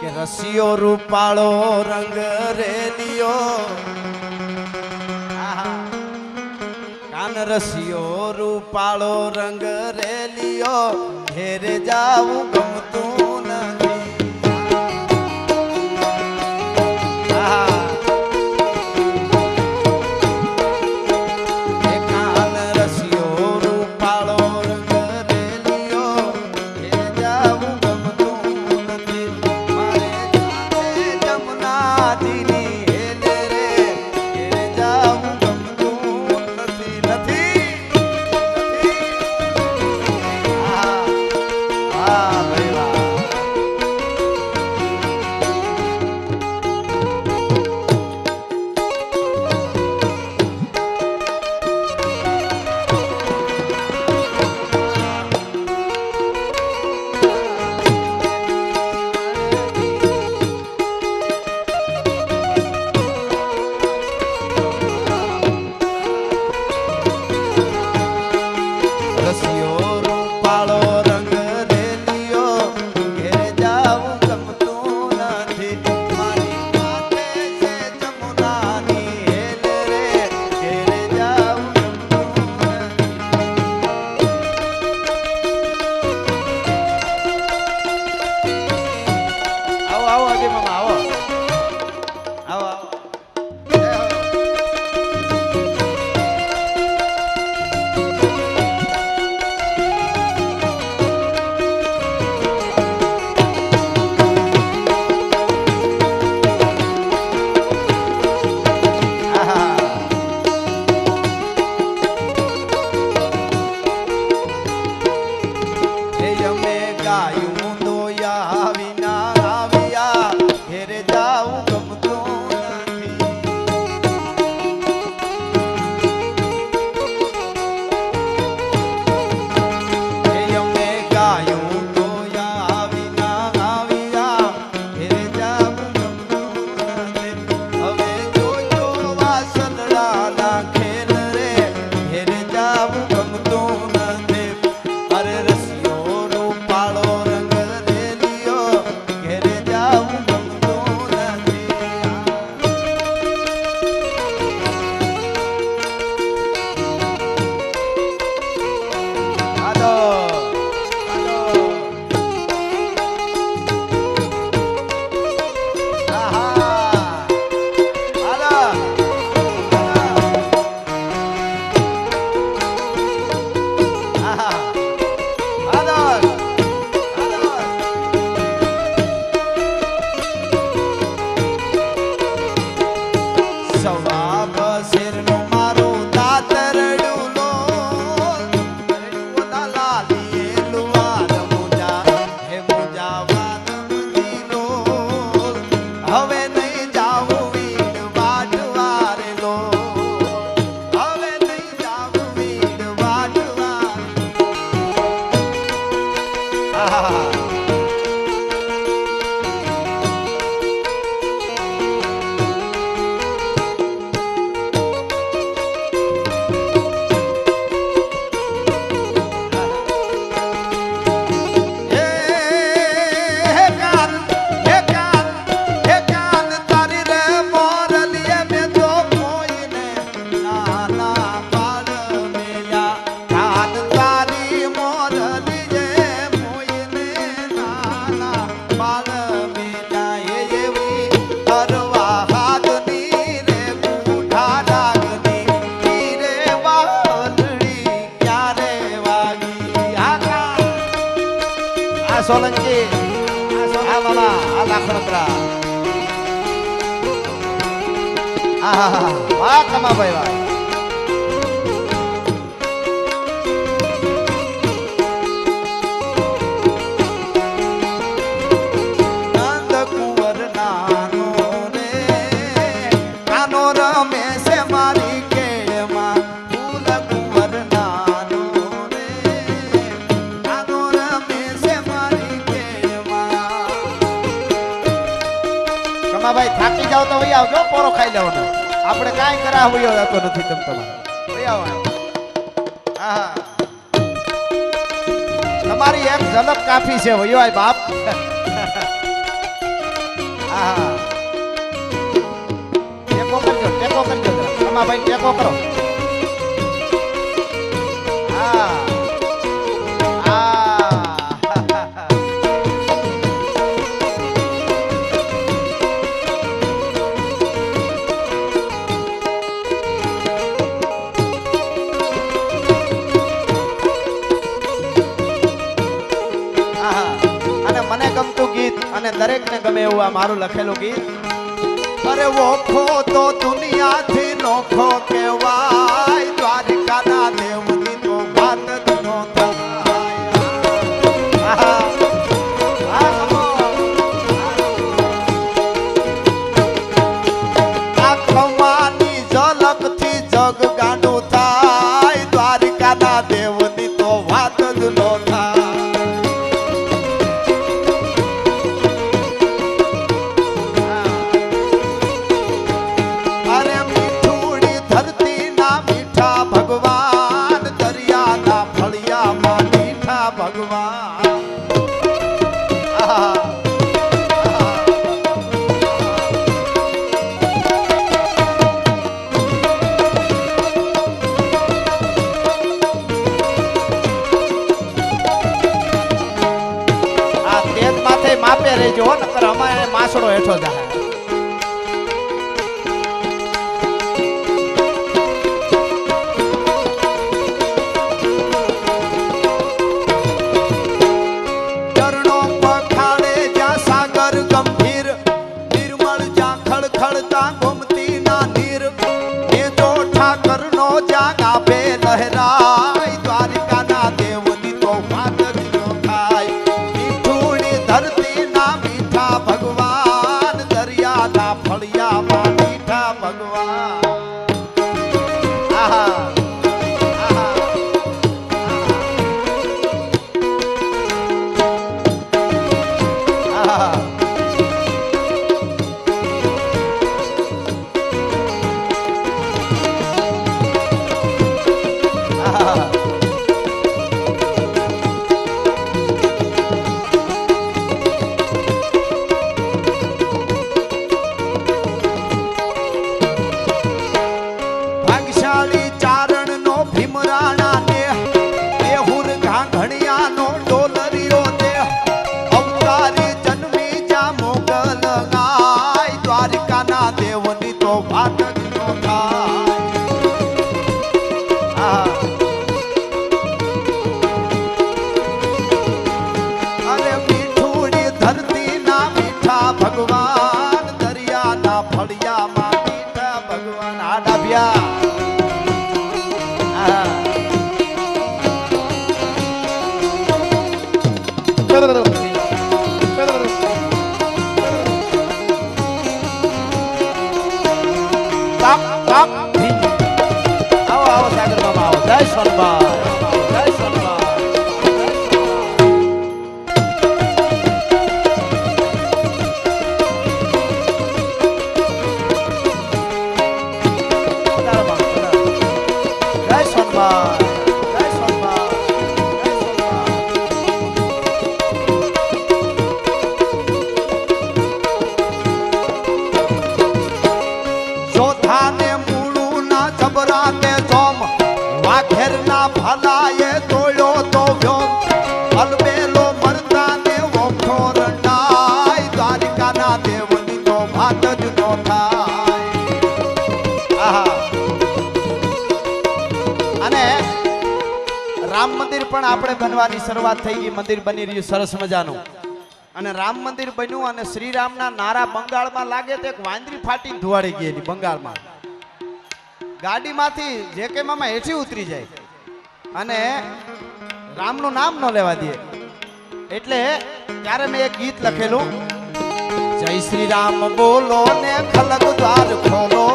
કે રસિયો રૂપાળો રંગ રેલિયો કાન રસિયો રૂપાળો રંગ રેલિયો ઘેરે જાવું ગમતું દેખાતો નથી તમ તમારે. તમારી એક ઝલક કાફી છે વયો આ બાપ. ટેકો કરજો ટેકો કરજો તમા ભાઈ ટેકો કરો. હા. અને દરેકને ગમે એવું આ મારું લખેલું ગીત. અરે ઓખો તો દુનિયાથી નોખો કેવા धरती 家里 સોમ વાઘેરના ભલાએ તો વ્યોમ. મરતા ને ઓખો રંડાય. દ્વારિકાના અને રામ મંદિર પણ આપણે બનવાની શરૂઆત થઈ ગઈ. મંદિર બની રહ્યું સરસ મજાનું. અને રામ મંદિર બન્યું અને શ્રીરામના નારા બંગાળમાં લાગે તો એક વાંદરી ફાટી ધુવાડી ગયેલી બંગાળમાં. ગાડીમાંથી જે કે મામા હેઠી ઉતરી જાય અને રામનું નામ ન લેવા દે. એટલે ત્યારે મેં એક ગીત લખેલું, જય શ્રી રામ બોલો ને ખલક દ્વાર ખોલો.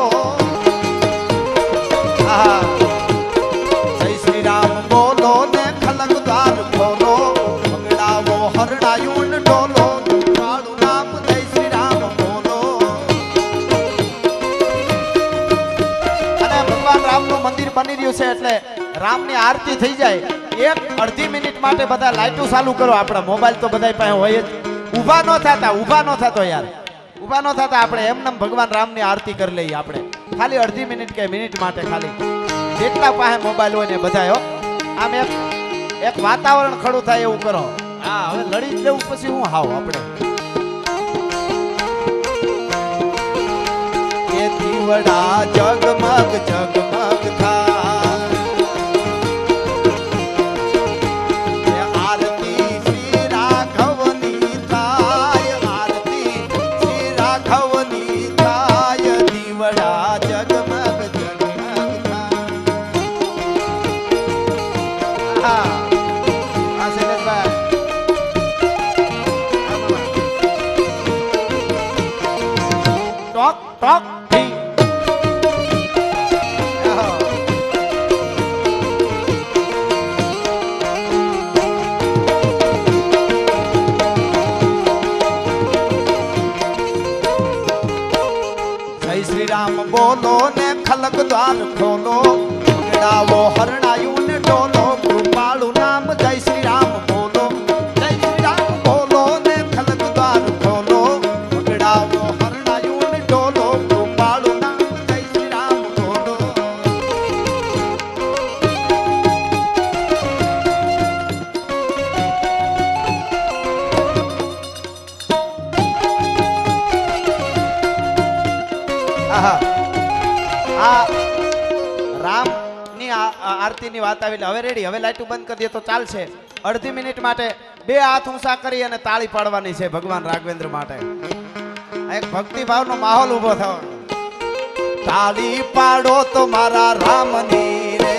હા છે એટલે રામની આરતી થઈ જાય. એક અડધી મિનિટ માટે બધા લાઇટો ચાલુ કરો. આપણા મોબાઈલ તો બધા પાસે હોય જ. ઊભા ન થતા, ઊભા ન થતો યાર. ઊભા ન થતા આપણે એમનેમ ભગવાન રામની આરતી કરી લઈએ આપણે. ખાલી અડધી મિનિટ કે મિનિટ માટે ખાલી. જેટલા પાસે મોબાઈલ હોય ને બધા આમ એક એક વાતાવરણ ખડું થાય એવું કરો. હા, હવે લડી જ લેવું પછી હું હાવ આપણે. જગમગ જગમગ થાય. ટોક ટોક. આહો. જય શ્રી રામ બોલો ને ખલક દ્વાર ખોલો આરતીની વાત આવી હવે રેડી હવે લાઈટું બંધ કરી દે તો ચાલશે. અડધી મિનિટ માટે બે હાથ ઊંચા કરી અને તાળી પાડવાની છે ભગવાન રાઘવેન્દ્ર માટે. એક ભક્તિ ભાવનો માહોલ ઊભો થયો. તાળી પાડો તો મારા રામની રે.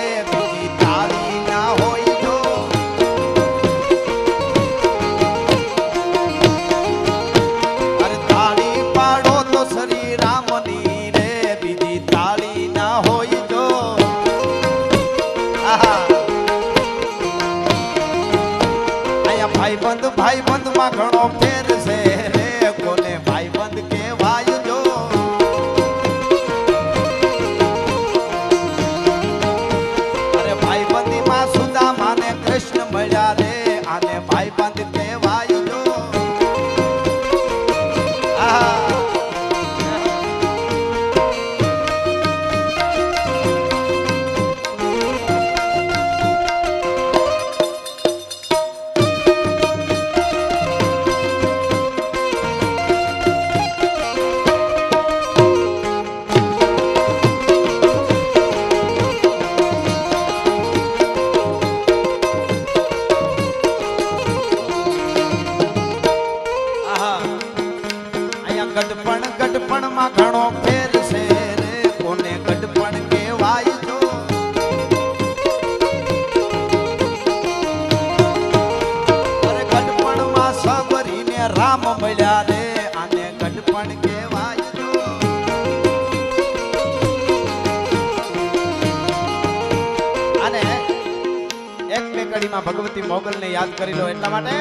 એક ભગવતી મોગલ મોગલને યાદ કરી લો એટલા માટે.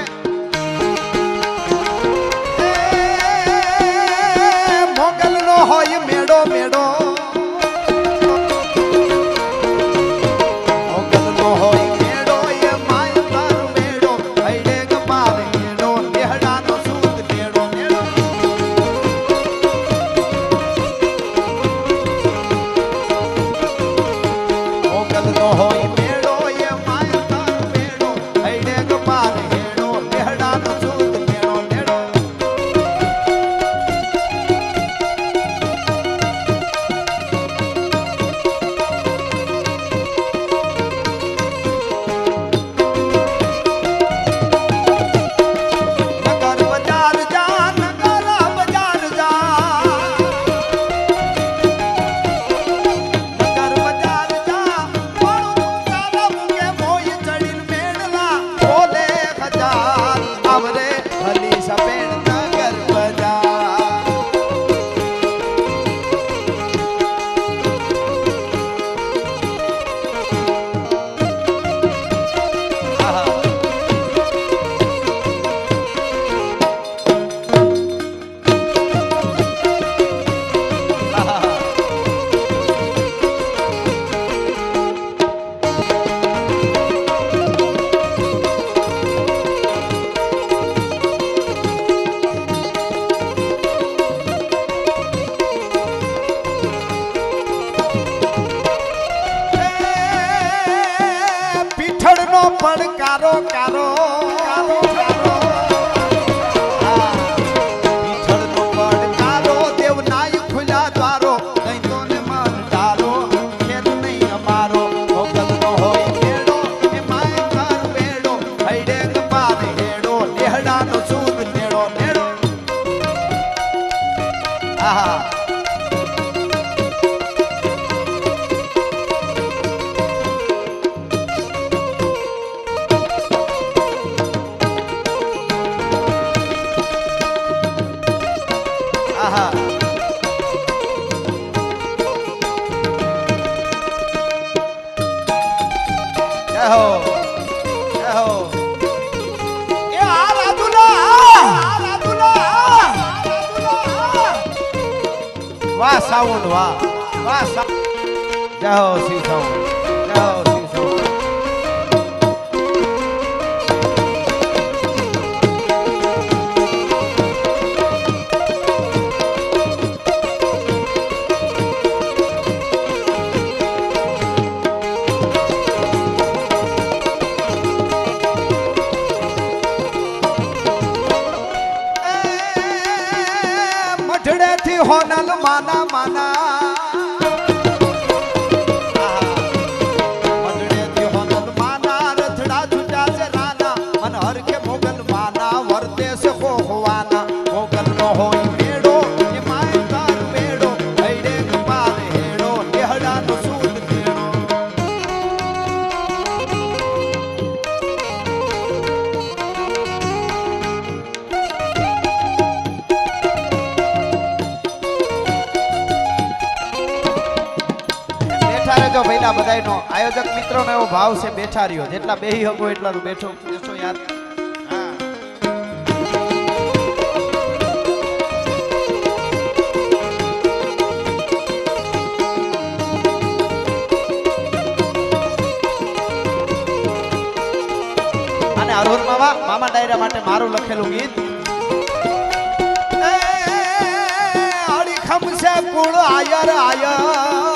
મોગલ નો હોય મેડો મેડો વાહ સાઉન્ડ વાહ વાહ જય હો શ્રી સાઉન્ડ હો શ્રી mana mana. આયોજક ભાઈના બધાયનો. આયોજક મિત્રોનો એવો ભાવ છે બેઠા રહ્યો. જેટલા બેહી હકો એટલા તું બેઠો બેઠો યાદ અને અરુણ મામા મામા ડાયરા માટે મારું લખેલું ગીત. ખમસે કુળ આયર આયર.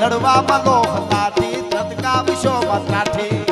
લડવામાં લો હતા ત્રતકા વિશો મત્રાઠી